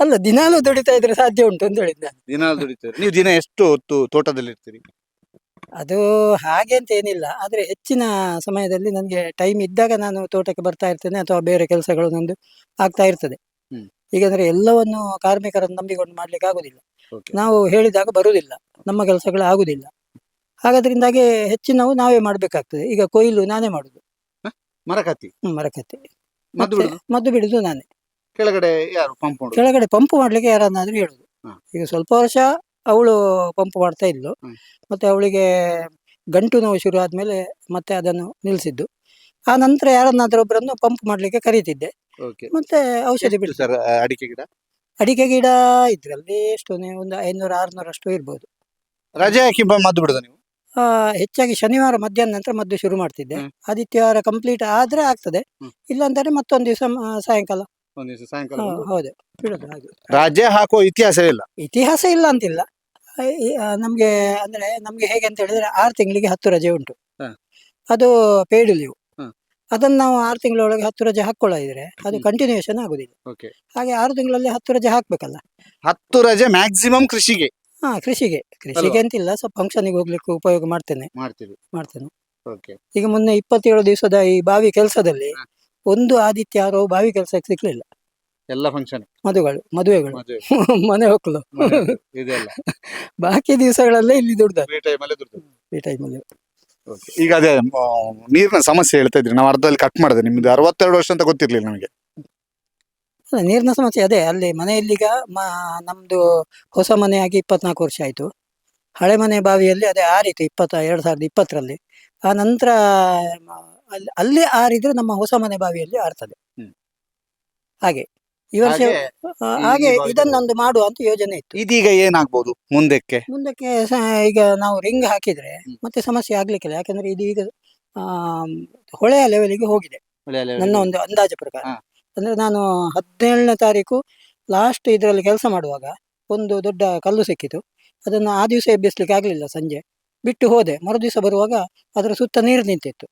ಅಲ್ಲ ದಿನಾಲು ದುಡಿತಾ ಇದ್ರೆ ಸಾಧ್ಯ ಉಂಟು ಅಂತ ಹೇಳಿದ್ದೆ ನಾನು. ದಿನ ದುಡಿತೀರಿ ನೀವು ದಿನ ಎಷ್ಟು ಹೊತ್ತು ತೋಟದಲ್ಲಿ ಇರ್ತೀರಿ ಅದು ಹಾಗೆ ಅಂತ ಏನಿಲ್ಲ. ಆದ್ರೆ ಹೆಚ್ಚಿನ ಸಮಯದಲ್ಲಿ ನನಗೆ ಟೈಮ್ ಇದ್ದಾಗ ನಾನು ತೋಟಕ್ಕೆ ಬರ್ತಾ ಇರ್ತೇನೆ ಅಥವಾ ಬೇರೆ ಕೆಲಸಗಳು ನಂದು ಆಗ್ತಾ ಇರ್ತದೆ. ಹ್ಮ್. ಈಗಂದ್ರೆ ಎಲ್ಲವನ್ನು ಕಾರ್ಮಿಕರನ್ನು ನಂಬಿಕೊಂಡು ಮಾಡ್ಲಿಕ್ಕೆ ಆಗುದಿಲ್ಲ. Okay. ನಾವು ಹೇಳಿದಾಗ ಬರುವುದಿಲ್ಲ ನಮ್ಮ ಕೆಲಸಗಳು ಆಗುದಿಲ್ಲ. ಹಾಗಾದ್ರಿಂದಾಗಿ ಹೆಚ್ಚಿನವು ನಾವೇ ಮಾಡಬೇಕಾಗ್ತದೆ. ಈಗ ಕೊಯ್ಲು ನಾನೇ ಮಾಡುದು. ಮರಕತ್ತಿ? ಮರಕತ್ತಿ ಮರಕತ್ತೆ. ಮದ್ದು ಮತ್ತೆ ಬಿಡುದು? ಮದ್ದು ಬಿಡುದು ನಾನೇ. ಕೆಳಗಡೆ ಯಾರು ಪಂಪ್ ಕೆಳಗಡೆ ಪಂಪ್ ಮಾಡ್ಲಿಕ್ಕೆ ಯಾರನ್ನಾದ್ರೂ ಹೇಳುದು. ಹ. ಈಗ ಸ್ವಲ್ಪ ವರ್ಷ ಅವಳು ಪಂಪ್ ಮಾಡ್ತಾ ಇದ್ಲು. ಹ್ಮ್. ಮತ್ತೆ ಅವಳಿಗೆ ಗಂಟು ನೋವು ಶುರು ಆದ್ಮೇಲೆ ಮತ್ತೆ ಅದನ್ನು ನಿಲ್ಸಿದ್ದು. ಆ ನಂತರ ಯಾರನ್ನಾದ್ರೂ ಒಬ್ಬರನ್ನು ಪಂಪ್ ಮಾಡ್ಲಿಕ್ಕೆ ಕರೀತಿದ್ದೆ. ಓಕೆ. ಮತ್ತೆ ಔಷಧಿ ಬಿಡು ಸರ್ ಅಡಿಕೆ ಗಿಡ? ಅಡಿಕೆ ಗಿಡ ಇದ್ರಲ್ಲಿ ಎಷ್ಟು ಒಂದು ಐನೂರು ಆರ್ನೂರಷ್ಟು ಇರ್ಬೋದು. ರಜೆ ಹಾಕಿ ಬ- ಮದ್ದು ಬಿಡುದ ನೀವು? ಆ, ಹೆಚ್ಚಾಗಿ ಶನಿವಾರ ಮಧ್ಯಾಹ್ನ ನಂತರ ಮದ್ದು ಶುರು ಮಾಡ್ತಿದ್ದೆ. ಹ್ಮ್. ಆದಿತ್ಯವಾರ ಕಂಪ್ಲೀಟ್ ಆದ್ರೆ ಆಗ್ತದೆ. ಹ್ಮ್. ಇಲ್ಲಾಂದ್ರೆ ಮತ್ತೊಂದು ದಿವಸ ಸಾಯಂಕಾಲ. ಒಂದ್ ದಿವಸ ಸಾಯಂಕಾಲ ಹ, ಬಂದು. ಹೌದು. ಬಿಡೋದು ಹಾಗೆ. ರಜೆ ಹಾಕುವ ಇತಿಹಾಸ ಇಲ್ಲ. ಇತಿಹಾಸ ಇಲ್ಲ ಅಂತಿಲ್ಲ. ನಮ್ಗೆ ಅಂದ್ರೆ ನಮ್ಗೆ ಹೇಗೆ ಅಂತ ಹೇಳಿದ್ರೆ ಆರು ತಿಂಗಳಿಗೆ ಹತ್ತು ರಜೆ ಉಂಟು. ಹ. ಅದು ಪೇಯ್ಡ್ ಲೀವ್ ಹ. ಅದನ್ನ ನಾವು ಆರು ತಿಂಗಳೊಳಗೆ ಹತ್ತು ರಜೆ ಹಾಕೊಳ್ಳಿದ್ರೆ ಅದು ಹ್ಮ್. ಕಂಟಿನ್ಯೂಷನ್ ಆಗುದಿಲ್ಲ. ಓಕೆ ಹಾಗೆ ಆರು ತಿಂಗಳಲ್ಲಿ ಹತ್ತು ರಜೆ ಹಾಕ್ಬೇಕಲ್ಲ. ಹತ್ತು ರಜೆ ಮ್ಯಾಕ್ಸಿಮಮ್ ಕೃಷಿಗೆ. ಹಾ ಕೃಷಿಗೆ. ಕೃಷಿಗೆ ಅಂತಿಲ್ಲ ಸ್ವಲ್ಪ ಫಂಕ್ಷನಿಗೆ ಹೋಗ್ಲಿಕ್ಕೆ ಉಪಯೋಗ ಮಾಡ್ತೇನೆ. ಮಾಡ್ತೇನೆ. ಓಕೆ ಈಗ ಮೊನ್ನೆ ಇಪ್ಪತ್ತೇಳು ದಿವಸದ ಈ ಬಾವಿ ಕೆಲಸದಲ್ಲಿ ಒಂದು ಆದಿತ್ಯ ಯಾರೋ ಬಾವಿ ಕೆಲಸಕ್ಕೆ ಸಿಕ್ಲಿಲ್ಲ. ಎಲ್ಲ ಫಂಕ್ಷನ್ ಮದುವೆಗಳು ಮದುವೆಗಳು. ಮದುವೆ. ಮನೆ ಹೋಗ್ಲು ಇದೆಲ್ಲ. ಬಾಕಿ ದಿವಸಗಳಲ್ಲೇ ಇಲ್ಲಿ ದುಡ್ದ ಫ್ರೀ ಟೈಮಲ್ಲಿ ದುಡ್ಡು ಈ ಟೈಮಲ್ಲಿ ಈಗ ಅದೇ ಆ, ನೀರಿನ ಸಮಸ್ಯೆ ಹೇಳ್ತಾ ಇದ್ರಿ. ನಾವು ಅರ್ಧದಲ್ಲಿ ಕಟ್ ಮಾಡಿದೆ. ನಿಮ್ದು ಅರವತ್ತೆರಡು ವರ್ಷ ಅಂತ ಗೊತ್ತಿರ್ಲಿಲ್ಲ ನಮಗೆ. ನೀರಿನ ಸಮಸ್ಯೆ ಅದೇ ಅಲ್ಲಿ ಮನೆಯಲ್ಲೀಗ ಮ ನಮ್ದು ಹೊಸ ಮನೆಯಾಗಿ ಇಪ್ಪತ್ನಾಲ್ಕು ವರ್ಷ ಆಯಿತು. ಹಳೆ ಮನೆ ಬಾವಿಯಲ್ಲಿ ಅದೇ ಆರಿತು ಇಪ್ಪತ್ತ ಎರಡು ಸಾವಿರದ ಇಪ್ಪತ್ತರಲ್ಲಿ. ಆ ನಂತರ ಅಲ್ಲಿ ಅಲ್ಲಿ ಆರಿದ್ರೆ ನಮ್ಮ ಹೊಸ ಮನೆ ಬಾವಿಯಲ್ಲಿ ಆರ್ತದೆ. ಹಾಗೆ ಈ ವರ್ಷ ಹಾಗೆ ಇದನ್ನೊಂದು ಮಾಡುವ ಅಂತ ಯೋಜನೆ ಇತ್ತು. ಇದೀಗ ಏನಾಗ್ಬೋದು ಮುಂದಕ್ಕೆ? ಮುಂದಕ್ಕೆ ಈಗ ನಾವು ರಿಂಗ್ ಹಾಕಿದ್ರೆ. ಮತ್ತೆ ಸಮಸ್ಯೆ ಆಗ್ಲಿಕ್ಕಿಲ್ಲ. ಯಾಕಂದ್ರೆ ಇದೀಗ ಈಗ ಹೊಳೆಯ ಲೆವೆಲಿಗೆ ಹೋಗಿದೆ. ನನ್ನ ಒಂದು ಅಂದಾಜು ಪ್ರಕಾರ. ಅಂದ್ರೆ ನಾನು ಹದಿನೇಳನೇ ತಾರೀಕು ಲಾಸ್ಟ್ ಇದರಲ್ಲಿ ಕೆಲಸ ಮಾಡುವಾಗ ಒಂದು ದೊಡ್ಡ ಕಲ್ಲು ಸಿಕ್ಕಿತು. ಅದನ್ನು ಆ ದಿವಸ ಎಬ್ಬಿಸ್ಲಿಕ್ಕೆ ಆಗಲಿಲ್ಲ ಸಂಜೆ. ಬಿಟ್ಟು ಹೋದೆ. ಮರುದಿವಸ ಬರುವಾಗ ಅದರ ಸುತ್ತ ನೀರು ನಿಂತಿತ್ತು.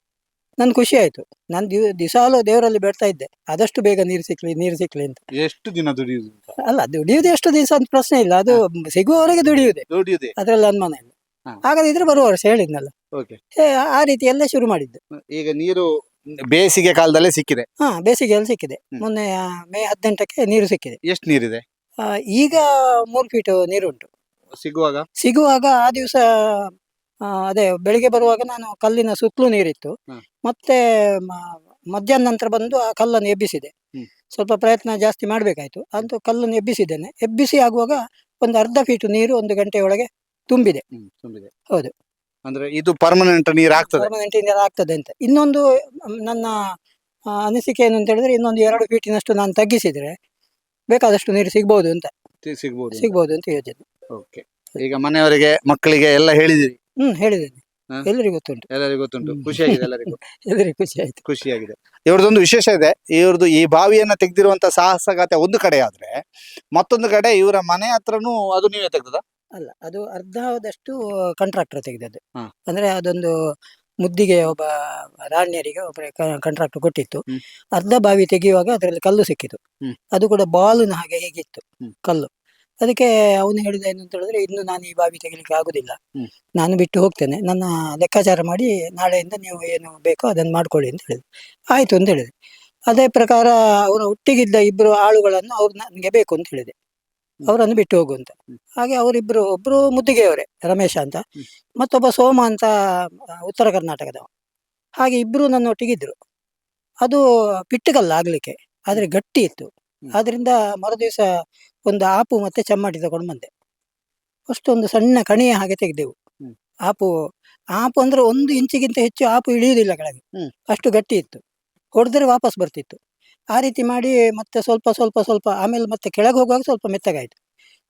ನನ್ ಖುಷಿ ಆಯ್ತು. ನಾನು ದಿವ ದಿಸಾಲು ದೇವರಲ್ಲಿ ಬೇಡ್ತಾ ಇದ್ದೆ. ಆದಷ್ಟು ಬೇಗ ನೀರು ಸಿಕ್ಲಿ ನೀರು ಸಿಕ್ಲಿ ಅಂತ. ಎಷ್ಟು ದಿನ ದುಡಿಯುದು ಅಲ್ಲ ದುಡಿಯುವುದು ಎಷ್ಟು ದಿವಸ ಅಂತ ಪ್ರಶ್ನೆ ಇಲ್ಲ. ಅದು ಸಿಗುವವರೆಗೆ ದುಡಿಯುವುದೇ. ದುಡಿಯುದೆ ಅದರಲ್ಲಿ ಅನುಮಾನ ಇಲ್ಲ. ಹಾಗಾದ್ರೆ ಬರುವ ವರ್ಷ ಹೇಳಿದ್ನಲ್ಲ. ಓಕೆ. ಆ ರೀತಿ ಎಲ್ಲ ಶುರು ಮಾಡಿದ್ದು. ಈಗ ನೀರು ಬೇಸಿಗೆ ಕಾಲದಲ್ಲೇ ಸಿಕ್ಕಿದೆ. ಹಾ ಬೇಸಿಗೆಯಲ್ಲಿ ಸಿಕ್ಕಿದೆ. ಹ್ಮ್. ಮೊನ್ನೆ ಆ, ಮೇ ಹದಿನೆಂಟಕ್ಕೆ ನೀರು ಸಿಕ್ಕಿದೆ. ಎಷ್ಟು ನೀರಿದೆ? ಆ, ಈಗ ಮೂರು ಫೀಟ್ ನೀರುಂಟು. ಸಿಗುವಾಗ? ಸಿಗುವಾಗ ಆ ದಿವಸ ಅದೇ ಬೆಳಿಗ್ಗೆ ಬರುವಾಗ ನಾನು ಕಲ್ಲಿನ ಸುತ್ತಲೂ ನೀರಿತ್ತು. ಹ್ಮ್. ಮತ್ತೆ ಮ- ಮಧ್ಯಾಹ್ನ ನಂತರ ಬಂದು ಆ ಕಲ್ಲನ್ನು ಎಬ್ಬಿಸಿದೆ. ಹ್ಮ್. ಸ್ವಲ್ಪ ಪ್ರಯತ್ನ ಜಾಸ್ತಿ ಮಾಡಬೇಕಾಯ್ತು. ಅಂತೂ ಕಲ್ಲನ್ನು ಎಬ್ಬಿಸಿದ್ದೇನೆ. ಎಬ್ಬಿಸಿ ಆಗುವಾಗ ಒಂದು ಅರ್ಧ ಫೀಟ್ ನೀರು ಒಂದು ಗಂಟೆಯೊಳಗೆ ತುಂಬಿದೆ. ಹ್ಮ್ ತುಂಬಿದೆ. ಹೌದು. ಅಂದ್ರೆ ಇದು ಪರ್ಮನೆಂಟ್ ನೀರ್ ಆಗ್ತದೆ. ಪರ್ಮನೆಂಟ್ ಇಂಜಿನಿಯರ್ ಆಗ್ತದೆ ಅಂತ. ಇನ್ನೊಂದು ನನ್ನ ಆ, ಅನಿಸಿಕೆ ಏನು ಅಂತ ಹೇಳಿದ್ರೆ ಇನ್ನೊಂದು ಎರಡು ಫೀಟಿನಷ್ಟು ನಾನು ತಗ್ಗಿಸಿದ್ರೆ ಬೇಕಾದಷ್ಟು ನೀರು ಸಿಗ್ಬಹುದು ಅಂತ. ಸಿಗ್ಬಹುದು ಸಿಗ್ಬೋದು ಸಿಗ್ಬೋದು ಅಂತ ಯೋಜನೆ. ಓಕೆ ಈಗ ಮನೆಯವರಿಗೆ ಮಕ್ಕಳಿಗೆ ಎಲ್ಲ ಹೇಳಿದಿರಿ? ಹ್ಮ್ ಹೇಳಿದ್ದೇನೆ. ಹಾ? ಎಲ್ಲರಿಗೂ ಗೊತ್ತುಂಟು. ಎಲ್ಲರಿಗೂ ಗೊತ್ತುಂಟು. ಹ್ಮ್. ಖುಷಿಯಾಗಿದೆ ಎಲ್ಲರಿಗೂ. ಎಲ್ಲರಿಗೂ ಖುಷಿ ಆಯ್ತು ಖುಷಿಯಾಗಿದೆ. ಇವ್ರದೊಂದು ವಿಶೇಷ ಇದೆ. ಇವ್ರದ್ದು ಈ ಬಾವಿಯನ್ನ ತೆಗೆದಿರುವಂತ ಸಾಹಸಗಾತೆ ಒಂದು ಕಡೆ ಆದ್ರೆ ಮತ್ತೊಂದು ಕಡೆ ಇವರ ಮನೆ ಹತ್ರನೂ ಅದು ನೀವೇ ತೆಗ್ದದ? ಅಲ್ಲ ಅದು ಅರ್ಧದಷ್ಟು ಕಾಂಟ್ರಾಕ್ಟರ್ ತೆಗೆದದ್ದು ಹಾ. ಅಂದ್ರೆ ಅದೊಂದು ಮುದ್ದಿಗೆ ಒಬ್ಬ ರಾಣ್ಯರಿಗೆ ಒಬ್ಬ ಕಾಂಟ್ರಾಕ್ಟರ್ ಕೊಟ್ಟಿತ್ತು ಹ್ಮ್. ಅರ್ಧ ಬಾವಿ ತೆಗೆಯುವಾಗ ಅದರಲ್ಲಿ ಕಲ್ಲು ಸಿಕ್ಕಿತು ಹ್ಮ್. ಅದು ಕೂಡ ಬಾಲಿನ ಹಾಗೆ ಹೇಗಿತ್ತು ಹ್ಮ್. ಕಲ್ಲು ಅದಕ್ಕೆ ಅವನು ಹೇಳಿದ ಏನು ಅಂತ ಹೇಳಿದ್ರೆ ಇನ್ನು ನಾನು ಈ ಬಾವಿ ತೆಗಿಲಿಕ್ಕೆ ಆಗುದಿಲ್ಲ ಹ್ಮ್. ನಾನು ಬಿಟ್ಟು ಹೋಗ್ತೇನೆ ನನ್ನ ಲೆಕ್ಕಾಚಾರ ಮಾಡಿ ನಾಳೆಯಿಂದ ನೀವು ಏನು ಬೇಕೋ ಅದನ್ನು ಮಾಡ್ಕೊಳ್ಳಿ ಅಂತ ಹೇಳಿದ್ರು ಆಯ್ತು ಅಂತ ಹೇಳಿದೆ ಅದೇ ಪ್ರಕಾರ ಅವರ ಒಟ್ಟಿಗಿದ್ದ ಇಬ್ಬರು ಆಳುಗಳನ್ನು ಅವ್ರು ನನಗೆ ಬೇಕು ಅಂತ ಹೇಳಿದೆ ಅವರನ್ನು ಬಿಟ್ಟು ಹೋಗು ಅಂತ. ಹಾಗೆ ಅವರಿಬ್ರು ಒಬ್ರು ಮುದ್ದಿಗೆಯವರೇ ರಮೇಶ ಅಂತ. ಮತ್ತೊಬ್ಬ ಸೋಮ ಅಂತ ಉತ್ತರ ಕರ್ನಾಟಕದವ ಹಾಗೆ ಇಬ್ರು ನನ್ನ ಒಟ್ಟಿಗಿದ್ರು. ಅದು ಪಿಟ್ಟಗಲ್ಲ ಆಗ್ಲಿಕ್ಕೆ ಆದ್ರೆ ಗಟ್ಟಿ ಇತ್ತು. ಆದ್ರಿಂದ ಮರುದಿವಸ ಒಂದು ಆಪು ಮತ್ತೆ ಚಮ್ಮಟಿ ತಗೊಂಡು ಬಂದೆ. ಅಷ್ಟೊಂದು ಸಣ್ಣ ಕಣಿಯ ಹಾಗೆ ತೆಗೆದೆವು. ಆಪು ಆಪು ಅಂದ್ರೆ ಒಂದು ಇಂಚಿಗಿಂತ ಹೆಚ್ಚು ಆಪು ಇಳಿಯುವುದಿಲ್ಲ ಕೆಳಗೆ. ಅಷ್ಟು ಗಟ್ಟಿ ಇತ್ತು. ಹೊಡೆದ್ರೆ ವಾಪಸ್ ಬರ್ತಿತ್ತು. ಆ ರೀತಿ ಮಾಡಿ ಮತ್ತೆ ಸ್ವಲ್ಪ ಸ್ವಲ್ಪ ಸ್ವಲ್ಪ ಆಮೇಲೆ ಮತ್ತೆ ಕೆಳಗೆ ಹೋಗುವಾಗ ಸ್ವಲ್ಪ ಮೆತ್ತಗಾಯ್ತು.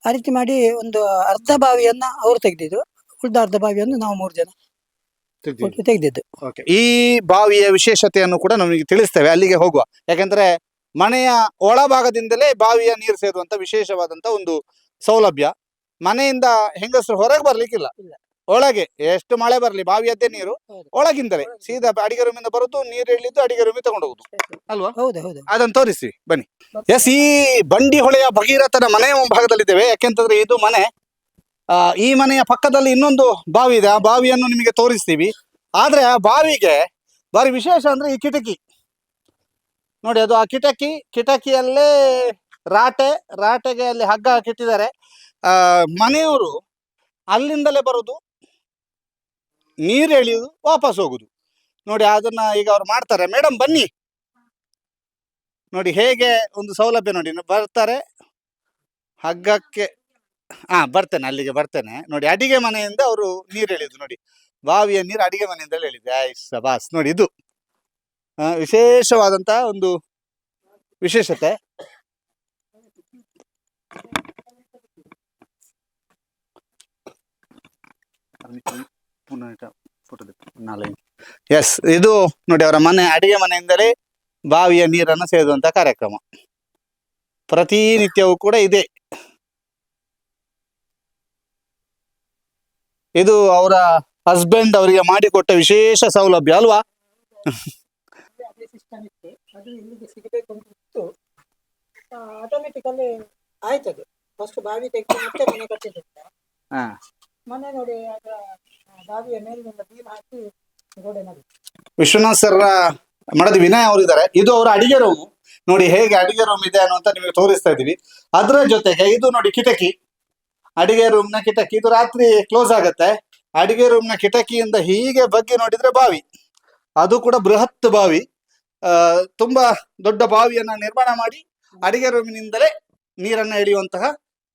ಆ ರೀತಿ ಮಾಡಿ ಒಂದು ಅರ್ಧ ಬಾವಿಯನ್ನ ಅವರು ತೆಗೆದಿದ್ರು. ಉಳಿದ ಅರ್ಧ ಬಾವಿಯನ್ನು ನಾವು ಮೂರು ಜನ ಒಟ್ಟು ತೆಗೆದಿದ್ದು. ಓಕೆ ಈ ಬಾವಿಯ ವಿಶೇಷತೆಯನ್ನು ಕೂಡ ನಮಗೆ ತಿಳಿಸ್ತೇವೆ. ಅಲ್ಲಿಗೆ ಹೋಗುವ. ಯಾಕಂದ್ರೆ ಮನೆಯ ಒಳಭಾಗದಿಂದಲೇ ಬಾವಿಯ ನೀರು ಸೇರುವಂತ ವಿಶೇಷವಾದಂತ ಒಂದು ಸೌಲಭ್ಯ. ಮನೆಯಿಂದ ಹೆಂಗಸರು ಹೊರಗೆ ಬರ್ಲಿಕ್ಕಿಲ್ಲ. ಒಳಗೆ ಎಷ್ಟು ಮಳೆ ಬರಲಿ ಬಾವಿಯದ್ದೇ ನೀರು. ಒಳಗಿಂದಲೇ ಸೀದಾ ಅಡಿಗೆ ರೂಮಿಂದ ಬರುದು ನೀರು ಎಳ್ಳಿದ್ದು ಅಡಿಗೆ ರೂಮಿಗೆ ತಗೊಂಡು ಹೋಗುದು. ಅಲ್ವಾ? ಅದನ್ನ ತೋರಿಸಿ ಬನ್ನಿ. ಎಸ್ ಈ ಬಂಡಿ ಹೊಳೆಯ ಭಗೀರಥನ ಮನೆಯ ಮುಂಭಾಗದಲ್ಲಿದ್ದೇವೆ. ಯಾಕೆಂತಂದ್ರೆ ಇದು ಮನೆ. ಆ, ಈ ಮನೆಯ ಪಕ್ಕದಲ್ಲಿ ಇನ್ನೊಂದು ಬಾವಿ ಇದೆ. ಆ ಬಾವಿಯನ್ನು ನಿಮಗೆ ತೋರಿಸ್ತೀವಿ. ಆದ್ರೆ ಆ ಬಾವಿಗೆ ಬಾರಿ ವಿಶೇಷ ಅಂದ್ರೆ ಈ ಕಿಟಕಿ. ನೋಡಿ ಅದು ಆ ಕಿಟಕಿ ಕಿಟಕಿಯಲ್ಲೇ ರಾಟೆ ರಾಟೆಗೆ ಅಲ್ಲಿ ಹಗ್ಗ ಹಾಕಿಟ್ಟಿದ್ದಾರೆ. ಆ ಮನೆಯವರು ಅಲ್ಲಿಂದಲೇ ಬರುದು. ನೀರು ಎಳೆಯೋದು ವಾಪಸ್ ಹೋಗುದು. ನೋಡಿ ಅದನ್ನ ಈಗ ಅವ್ರು ಮಾಡ್ತಾರೆ. ಮೇಡಮ್ ಬನ್ನಿ. ನೋಡಿ ಹೇಗೆ ಒಂದು ಸೌಲಭ್ಯ ನೋಡಿ ಬರ್ತಾರೆ. ಹಗ್ಗಕ್ಕೆ, ಹಾ, ಬರ್ತೇನೆ, ಅಲ್ಲಿಗೆ ಬರ್ತೇನೆ. ನೋಡಿ ಅಡಿಗೆ ಮನೆಯಿಂದ ಅವರು ನೀರು ನೋಡಿ. ಬಾವಿಯ ನೀರು ಅಡಿಗೆ ಮನೆಯಿಂದ ಎಳಿದೆ ಆಯ್ಸ್ ಬಾಸ್ ನೋಡಿ ಇದು ವಿಶೇಷವಾದಂತ ಒಂದು ವಿಶೇಷತೆ. ಎಸ್ ಇದು ನೋಡಿ ಅವರ ಮನೆ ಅಡಿಗೆ ಮನೆಯಿಂದಲೇ ಬಾವಿಯ ನೀರನ್ನು ಸೇದುವಂತ ಕಾರ್ಯಕ್ರಮ. ಪ್ರತಿನಿತ್ಯವೂ ಕೂಡ ಇದೆ. ಇದು ಅವರ ಹಸ್ಬೆಂಡ್ ಅವರಿಗೆ ಮಾಡಿಕೊಟ್ಟ ವಿಶೇಷ ಸೌಲಭ್ಯ ಅಲ್ವಾ? ಆಯ್ತದು. ಫಸ್ಟ್ ಬಾವಿ ತೆಗೆದು ಮತ್ತೆ ಮನೆ ಕಟ್ಟಿದ್ದ ಹಾ. ಮನೆ ನೋಡಿ ಆಗ ಬಾವಿಯ ಮೇಲಿನಿಂದ ಹಾಕಿ ಗೋಡೆ ವಿಶ್ವನಾಥ್ ಸರ್ ಮಡದ ವಿನಯ್ ಅವರು ಇದ್ದಾರೆ ಇದು ಅವರ ಅಡಿಗೆ ರೂಮ್ ನೋಡಿ ಹೇಗೆ ಅಡಿಗೆ ರೂಮ್ ಇದೆ ಅನ್ನುವಂತ ನಿಮಗೆ ತೋರಿಸ್ತಾ ಇದೀವಿ ಅದರ ಜೊತೆಗೆ ಇದು ನೋಡಿ ಕಿಟಕಿ. ಅಡಿಗೆ ರೂಮ್ನ ಕಿಟಕಿ. ಇದು ರಾತ್ರಿ ಕ್ಲೋಸ್ ಆಗುತ್ತೆ. ಅಡಿಗೆ ರೂಮ್ನ ಕಿಟಕಿಯಿಂದ ಹೀಗೆ ಬಗ್ಗೆ ನೋಡಿದ್ರೆ ಬಾವಿ. ಅದು ಕೂಡ ಬೃಹತ್ ಬಾವಿ. ತುಂಬಾ ದೊಡ್ಡ ಬಾವಿಯನ್ನ ನಿರ್ಮಾಣ ಮಾಡಿ ಅಡಿಗೆ ರೂಮಿನಿಂದಲೇ ನೀರನ್ನ ಎಳೆಯುವಂತಹ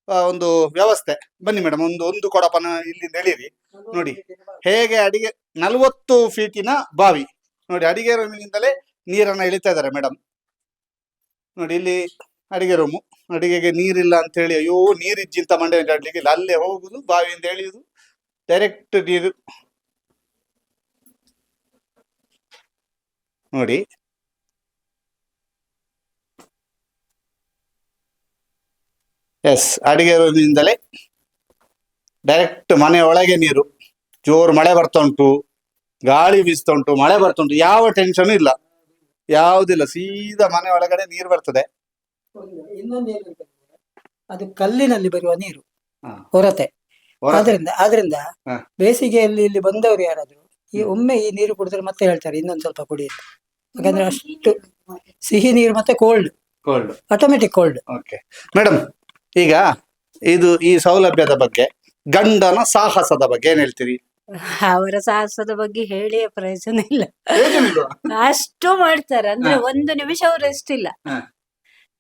ಒಂದು ವ್ಯವಸ್ಥೆ. ಬನ್ನಿ ಮೇಡಮ್ ಒಂದು ಒಂದು ಕೊಡಪನ ಇಲ್ಲಿಂದ ಎಳೀರಿ. ನೋಡಿ. ಹೇಗೆ ಅಡಿಗೆ, ನಲವತ್ತು ಫೀಟಿನ ಬಾವಿ. ನೋಡಿ, ಅಡಿಗೆ ರೂಮಿನಿಂದಲೇ ನೀರನ್ನ ಎಳಿತಾ ಇದ್ದಾರೆ ಮೇಡಮ್ ನೋಡಿ, ಇಲ್ಲಿ ಅಡಿಗೆ ರೂಮು ಅಡಿಗೆಗೆ ನೀರಿಲ್ಲ ಅಂತ ಹೇಳಿ ಅಯ್ಯೋ ನೀರಿಜ್ಜಿಂತ ಮಂಡೆ ಆಡ್ಲಿಕ್ಕೆ ಇಲ್ಲ. ಅಲ್ಲೇ ಹೋಗುದು, ಬಾವಿಯಿಂದ ಎಳೆಯುದು ಡೈರೆಕ್ಟ್ ನೀರು. ನೋಡಿ ಎಸ್ ಅಡಿಗೆ ರೂಮಿನಿಂದಲೇ ಡೈರೆಕ್ಟ್ ಮನೆ ಒಳಗೆ ನೀರು ಜೋರು ಮಳೆ ಬರ್ತಾ ಉಂಟು ಗಾಳಿ ಬೀಸ್ತಾ ಉಂಟು ಮಳೆ ಬರ್ತಾ ಉಂಟು ಯಾವ ಟೆನ್ಷನ್ ಇಲ್ಲ. ಯಾವುದಿಲ್ಲ ಸೀದಾ ಮನೆ ಒಳಗಡೆ ನೀರು ಬರ್ತದೆ. ಅದು ಕಲ್ಲಿನಲ್ಲಿ ಬರುವ ನೀರು ಹಾ. ಹೊರತೆ ಹೊರದ್ರಿಂದ ಆದ್ರಿಂದ ಆದ್ರಿಂದ ಬೇಸಿಗೆಯಲ್ಲಿ ಇಲ್ಲಿ ಬಂದವರು ಯಾರಾದ್ರು ಈ ಒಮ್ಮೆ ಈ ನೀರು ಕುಡಿದ್ರೆ ಮತ್ತೆ ಹೇಳ್ತಾರೆ ಇನ್ನೊಂದು ಸ್ವಲ್ಪ ಕುಡಿ ಅಂತ. ಯಾಕಂದ್ರೆ ಅಷ್ಟು ಸಿಹಿ ನೀರು ಮತ್ತೆ cold cold automatic cold okay madam ಈಗ ಇದು ಈ ಸೌಲಭ್ಯದ ಬಗ್ಗೆ ಗಂಡನ ಸಾಹಸದ ಬಗ್ಗೆ ಏನ್ ಹೇಳ್ತೀರಿ? ಅವರ ಸಾಹಸದ ಬಗ್ಗೆ ಹೇಳಿ ಪ್ರಯೋಜನ ಇಲ್ಲ. ಅಷ್ಟು ಮಾಡ್ತಾರೆ ಅಂದ್ರೆ ಒಂದು ನಿಮಿಷ ಅವ್ರು ರೆಸ್ಟ್ ಇಲ್ಲ.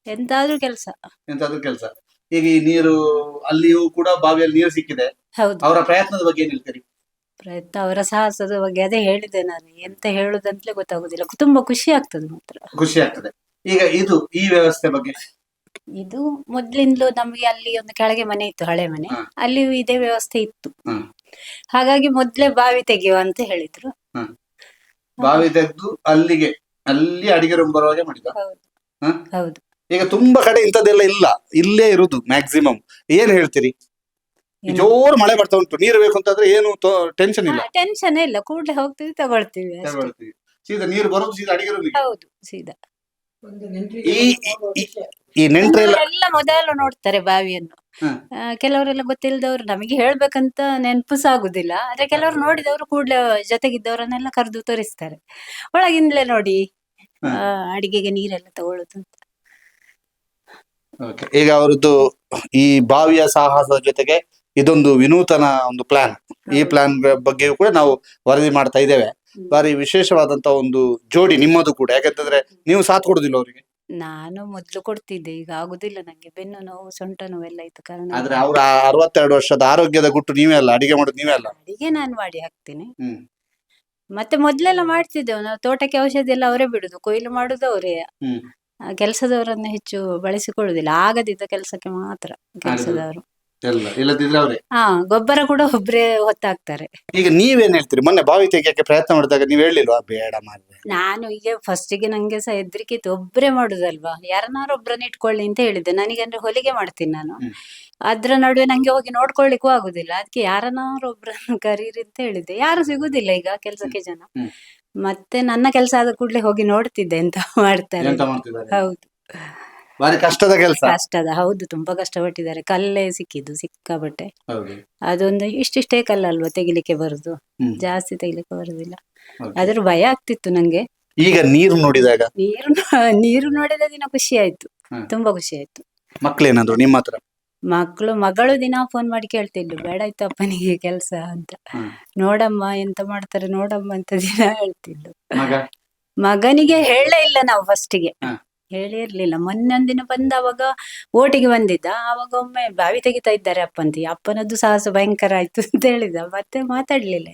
ಎಂತಾದ್ರೂ ಕೆಲಸ. ಎಂತಾದ್ರೂ ಕೆಲಸ. ಈಗ ಈ ನೀರು ಅಲ್ಲಿಯೂ ಕೂಡ ಬಾವಿಯಲ್ಲಿ ನೀರು ಸಿಕ್ಕಿದೆ. ಅವರ ಪ್ರಯತ್ನದ ಬಗ್ಗೆ ಏನ್ ಹೇಳ್ತೀರಿ? ಪ್ರಯತ್ನ ಅವರ ಸಾಹಸದ ಬಗ್ಗೆ ಅದೇ ಹೇಳಿದೆ ನಾನು. ಎಂತ ಹೇಳುದಂತಲೇ ಗೊತ್ತಾಗುದಿಲ್ಲ. ತುಂಬಾ ಖುಷಿ ಆಗ್ತದೆ ಮಾತ್ರ. ಖುಷಿ ಆಗ್ತದೆ. ಈಗ ಇದು ಈ ವ್ಯವಸ್ಥೆ ಬಗ್ಗೆ. ಇದು ಮೊದ್ಲಿಂದಲೂ ನಮ್ಗೆ ಅಲ್ಲಿ ಒಂದು ಕೆಳಗೆ ಮನೆ ಇತ್ತು ಹಳೆ ಮನೆ. ಅಲ್ಲಿ ಅಲ್ಲಿಯೂ ಇದೇ ವ್ಯವಸ್ಥೆ ಇತ್ತು. ಹಾಗಾಗಿ ಮೊದ್ಲೇ ಬಾವಿ ತೆಗೆಯುವ ಅಂತ ಹೇಳಿದ್ರು. ಬಾವಿ ತೆಗೆದು ಅಲ್ಲಿಗೆ ಅಲ್ಲಿ ಅಡಿಗೆ ರೂಮ್ ಬರುವಾಗೆ ಮಾಡಿದ ಹೌದು. ಹೌದು. ಈಗ ತುಂಬಾ ಕಡೆ ಇಂಥದ್ದೆಲ್ಲ ಇಲ್ಲ. ಇಲ್ಲೇ ಇರುದು ಮ್ಯಾಕ್ಸಿಮಮ್ ಏನ್ ಹೇಳ್ತೀರಿ? ಜೋರು ಮಳೆ ಬರ್ತಾ ಉಂಟು. ನೀರು ಬೇಕು ಅಂತಂದ್ರೆ ಏನು ಟೆನ್ಷನ್ ಇಲ್ಲ. ಟೆನ್ಷನ್ ಇಲ್ಲ. ಕೂಡಲೇ ಹೋಗ್ತೀವಿ ತಗೊಳ್ತೀವಿ ತಗೊಳ್ತೀವಿ. ಸೀದಾ ನೀರು ಬರೋದು ಸೀದಾ ಅಡಿಗೆ ರೂಮ್ ಹೌದು ಸೀದಾ. ಈ- ಈ- ನೆಂಟರೆಲ್ಲ ಎಲ್ಲ ಮೊದಲು ನೋಡ್ತಾರೆ ಬಾವಿಯನ್ನು. ಆ, ಕೆಲವರೆಲ್ಲ ಗೊತ್ತಿಲ್ಲದವ್ರು ನಮಗೆ ಹೇಳ್ಬೇಕಂತ ನೆನಪು ಸಾಗುದಿಲ್ಲ. ಆದ್ರೆ ಕೆಲವರು ನೋಡಿದವರು ಕೂಡ್ಲೆ ಜೊತೆಗಿದ್ದವರನ್ನೆಲ್ಲ ಕರೆದು ತೋರಿಸ್ತಾರೆ. ಒಳಗಿಂದಲೇ ನೋಡಿ ಆ, ಅಡಿಗೆಗೆ ನೀರೆಲ್ಲ ತಗೊಳ್ಳುದು ಅಂತ. Okay. ಈಗ ಅವರದ್ದು ಈ ಬಾವಿಯ ಸಾಹಸದ ಜೊತೆಗೆ ಇದೊಂದು ವಿನೂತನ ಒಂದು ಪ್ಲಾನ್ ಈ ಪ್ಲಾನ್ ಬಗ್ಗೆಯೂ ಕೂಡ ನಾವು ವರದಿ ಮಾಡ್ತಾ ಇದ್ದೇವೆ. ಬಾರಿ ವಿಶೇಷವಾದಂತ ಒಂದು ಜೋಡಿ ನಿಮ್ಮದು ಕೂಡ. ಯಾಕಂತಂದ್ರೆ ನೀವು ಸಾಥ್ ಕೊಡುದಿಲ್ಲ ಅವರಿಗೆ. ನಾನು ಮೊದ್ಲು ಕೊಡ್ತಿದ್ದೆ ಈಗ ಆಗುದಿಲ್ಲ ನಂಗೆ. ಬೆನ್ನು ನೋವು ಸೊಂಟ ನೋವೆಲ್ಲ ಇತ್ತು ಕಾರಣ ಆದ್ರೆ ಅವರ ಅರವತ್ತೆರಡು ವರ್ಷದ ಆರೋಗ್ಯದ ಗುಟ್ಟು ನೀವೇ ಅಲ್ಲ ಅಡಿಗೆ ಮಾಡೋದು ನೀವೇ ಅಲ್ಲ? ಅಡಿಗೆ ನಾನು ಮಾಡಿ ಹಾಕ್ತೇನೆ. ಹ್ಮ್. ಮತ್ತೆ ಮೊದ್ಲೆಲ್ಲ ಮಾಡ್ತಿದ್ದೆವು. ನಾವು ತೋಟಕ್ಕೆ ಔಷಧಿ ಎಲ್ಲ ಅವರೇ ಬಿಡುದು ಕೊಯ್ಲು ಮಾಡುದು ಅವರೇ. ಹ್ಮ್. ಕೆಲಸದವರನ್ನು ಹೆಚ್ಚು ಬಳಸಿಕೊಳ್ಳುದಿಲ್ಲ. ಆಗದಿದ್ದ ಕೆಲಸಕ್ಕೆ ಮಾತ್ರ ಕೆಲಸದವರು. ಎಲ್ಲ ಇಲ್ಲದಿದ್ರೆ ಅವರೇ. ಹಾ ಗೊಬ್ಬರ ಕೂಡ ಒಬ್ರೇ ಹೊತ್ತಾಕ್ತಾರೆ. ಈಗ ನೀವೇನ್ ಹೇಳ್ತೀರಿ? ಮೊನ್ನೆ ಬಾವಿ ತೆಗಿಯಕ್ಕೆ ಪ್ರಯತ್ನ ಮಾಡಿದಾಗ ನೀವ್ ಹೇಳಿಲ್ವಾ ಬೇಡ ಮಾಡ್ದೆ ನಾನು ಈಗ ಫಸ್ಟಿಗೆ ನಂಗೆ ಸಹ ಹೆದ್ರಿಕೆ ಇತ್ತು ಒಬ್ರೇ ಮಾಡುದಲ್ವಾ? ಯಾರನ್ನಾರು ಒಬ್ರನ್ನ ಇಟ್ಕೊಳ್ಳಿ ಅಂತ ಹೇಳಿದ್ದೆ. ನನಗೆ ಅಂದ್ರೆ ಹೊಲಿಗೆ ಮಾಡ್ತೀನಿ ನಾನು. ಅದ್ರ ನಡುವೆ ನಂಗೆ ಹೋಗಿ ನೋಡ್ಕೊಳ್ಳಿಕ್ಕೂ ಆಗುದಿಲ್ಲ. ಅದಕ್ಕೆ ಯಾರನ್ನಾರು ಒಬ್ರನ್ನ ಕರೀರಿ ಅಂತ ಹೇಳಿದ್ದೆ. ಯಾರು ಸಿಗುದಿಲ್ಲ ಈಗ ಕೆಲಸಕ್ಕೆ ಜನ. ಮತ್ತೆ ನನ್ನ ಕೆಲಸ ಆದ ಕೂಡಲೇ ಹೋಗಿ ನೋಡ್ತಿದ್ದೆ ಅಂತ. ಮಾಡ್ತಾರೆ ಹೌದು. ಬಾರಿ ಕಷ್ಟದ ಕೆಲಸ. ಕಷ್ಟದ ಹೌದು ತುಂಬಾ ಕಷ್ಟಪಟ್ಟಿದ್ದಾರೆ. ಕಲ್ಲೇ ಸಿಕ್ಕಿದ್ದು ಸಿಕ್ಕಾಬಟ್ಟೆ ಹೌದು. ಅದೊಂದು ಇಷ್ಟಿಷ್ಟೇ ಕಲ್ಲಲ್ವಾ ತೆಗಿಲಿಕ್ಕೆ ಬರುದು. ಜಾಸ್ತಿ ತೆಗಿಲಿಕ್ಕೆ ಬರುದಿಲ್ಲ. ಆದ್ರೂ ಅದ್ರ ಭಯ ಆಗ್ತಿತ್ತು ನಂಗೆ. ಈಗ ನೀರು ನೋಡಿದಾಗ? ನೀರು ನೀರು ನೋಡಿದ ದಿನ ಖುಷಿ ಆಯ್ತು. ತುಂಬಾ ಖುಷಿ ಆಯ್ತು. ಮಕ್ಳೇನಾದ್ರು ನಿಮ್ಮ ಹತ್ರ? ಮಕ್ಕಳು ಮಗಳು ದಿನ ಫೋನ್ ಮಾಡಿ ಕೇಳ್ತಿದ್ಲು. ಬೇಡ ಆಯ್ತು ಅಪ್ಪನಿಗೆ ಕೆಲಸ ಅಂತ. ನೋಡಮ್ಮ ಎಂತ ಮಾಡ್ತಾರೆ ನೋಡಮ್ಮ ಅಂತ ದಿನ ಹೇಳ್ತಿದ್ಲು. ಮಗ? ಮಗನಿಗೆ ಹೇಳೇ ಇಲ್ಲ ನಾವು ಫಸ್ಟಿಗೆ. ಹೇಳೇ ಇರ್ಲಿಲ್ಲ. ಮೊನ್ನೆ ಒಂದಿನ ಬಂದ ಅವಾಗ ಓಟಿಗೆ ಬಂದಿದ್ದ. ಅವಾಗ ಒಮ್ಮೆ ಬಾವಿ ತೆಗಿತಾ ಇದ್ದಾರೆ ಅಪ್ಪಂತಿ. ಅಪ್ಪನದ್ದು ಸಾಹಸ ಭಯಂಕರ ಆಯ್ತು ಅಂತ ಹೇಳಿದ. ಮತ್ತೆ ಮಾತಾಡ್ಲಿಲ್ಲ.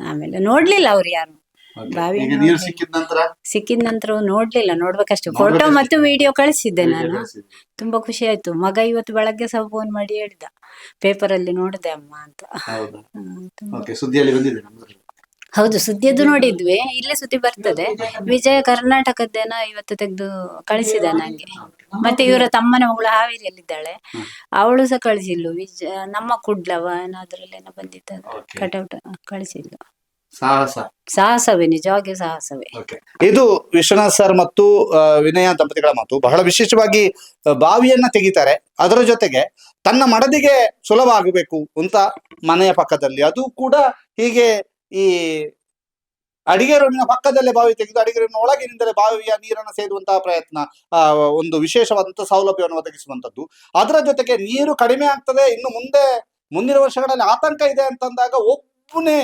ಆಮೇಲೆ ನೋಡ್ಲಿಲ್ಲ ಅವ್ರು ಯಾರು. ಬಾವಿ ಸಿಕ್ಕಿದ ನಂತರ? ನೋಡ್ಲಿಲ್ಲ. ನೋಡ್ಬೇಕಷ್ಟೇ. ಫೋಟೋ ಮತ್ತು ವಿಡಿಯೋ ಕಳಿಸಿದ್ದೆ ನಾನು. ತುಂಬಾ ಖುಷಿ ಆಯ್ತು. ಮಗ ಇವತ್ತು ಬೆಳಗ್ಗೆ ಸಹ ಫೋನ್ ಮಾಡಿ ಹೇಳಿದ. ಪೇಪರ್ ಅಲ್ಲಿ ನೋಡಿದೆ ಅಮ್ಮ ಅಂತ. ಸುದ್ದಿಯಲ್ಲಿ ಹೌದು ಸುದ್ದಿಯದ್ದು ನೋಡಿದ್ವಿ. ಇಲ್ಲೇ ಸುದ್ದಿ ಬರ್ತದೆ. ವಿಜಯ ಕರ್ನಾಟಕದ್ದೇನ ಇವತ್ತು ತೆಗೆದು ಕಳಿಸಿದ ನಂಗೆ ಮತ್ತೆ ಇವರ ತಮ್ಮನ ಮಗಳು ಹಾವೇರಿಯಲ್ಲಿದ್ದಾಳೆ. ಅವಳು ಸಹ ಕಳಿಸಿಲ್ಲ ವಿಜಯ ನಮ್ಮ ಕುಡ್ಲವ ಏನಾದ್ರಲ್ಲೇನೋ ಬಂದಿದ್ದ ಕಟೌಟ್ ಕಳಿಸಿಲ್ಲ ಸಾಹಸ. ಸಾಹಸವೇ ನಿಜವಾಗಿ ಸಾಹಸವೇ. ಇದು ವಿಶ್ವನಾಥ್ ಸರ್ ಮತ್ತು ವಿನಯ ದಂಪತಿಗಳ ಮಾತು. ಬಹಳ ವಿಶೇಷವಾಗಿ ಬಾವಿಯನ್ನ ತೆಗಿತಾರೆ. ಅದರ ಜೊತೆಗೆ ತನ್ನ ಮಡದಿಗೆ ಸುಲಭ ಆಗಬೇಕು ಅಂತ ಮನೆಯ ಪಕ್ಕದಲ್ಲಿ. ಅದು ಕೂಡ ಹೀಗೆ ಈ ಅಡಿಗೆ ಪಕ್ಕದಲ್ಲೇ ಬಾವಿ ತೆಗೆದು ಅಡಿಗೆ ಒಳಗಿನಿಂದಲೇ ಬಾವಿಯ ನೀರನ್ನು ಸೇದುವಂತಹ ಪ್ರಯತ್ನ ಒಂದು ವಿಶೇಷವಾದಂತಹ ಸೌಲಭ್ಯವನ್ನು ಒದಗಿಸುವಂತದ್ದು ಅದರ ಜೊತೆಗೆ ನೀರು ಕಡಿಮೆ ಆಗ್ತದೆ, ಇನ್ನು ಮುಂದೆ ಮುಂದಿನ ವರ್ಷಗಳಲ್ಲಿ ಆತಂಕ ಇದೆ ಅಂತಂದಾಗ ಒಬ್ಬನೇ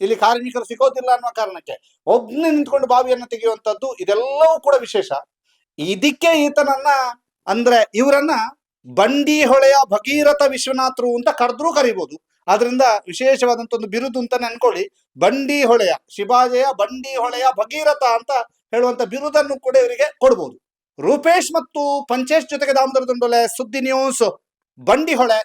ಇಲ್ಲಿ ಕಾರ್ಮಿಕರು ಸಿಗೋದಿಲ್ಲ ಅನ್ನುವ ಕಾರಣಕ್ಕೆ ಒಬ್ಬನೇ ನಿಂತ್ಕೊಂಡು ಬಾವಿಯನ್ನು ತೆಗೆಯುವಂತದ್ದು ಇದೆಲ್ಲವೂ ಕೂಡ ವಿಶೇಷ. ಇದಕ್ಕೆ ಈತನನ್ನ ಅಂದ್ರೆ ಇವರನ್ನ ಬಂಡಿ ಹೊಳೆಯ ಭಗೀರಥ ವಿಶ್ವನಾಥರು ಅಂತ ಕರೆದ್ರೂ ಕರಿಬಹುದು ಆದ್ರಿಂದ ವಿಶೇಷವಾದಂತ ಒಂದು ಬಿರುದು ಅಂತಾನೆ ಅನ್ಕೊಳ್ಳಿ ಬಂಡಿ ಹೊಳೆಯ, ಶಿವಾಜಯ ಬಂಡಿ ಹೊಳೆಯ ಭಗೀರಥ ಅಂತ ಹೇಳುವಂತ ಬಿರುದನ್ನು ಕೂಡ ಇವರಿಗೆ ಕೊಡ್ಬೋದು. ರೂಪೇಶ್ ಮತ್ತು ಪಂಚೇಶ್ ಜೊತೆಗೆ ದಾಮೋದರ ಸುದ್ದಿ ನ್ಯೂಸ್, ಬಂಡಿ ಹೊಳೆ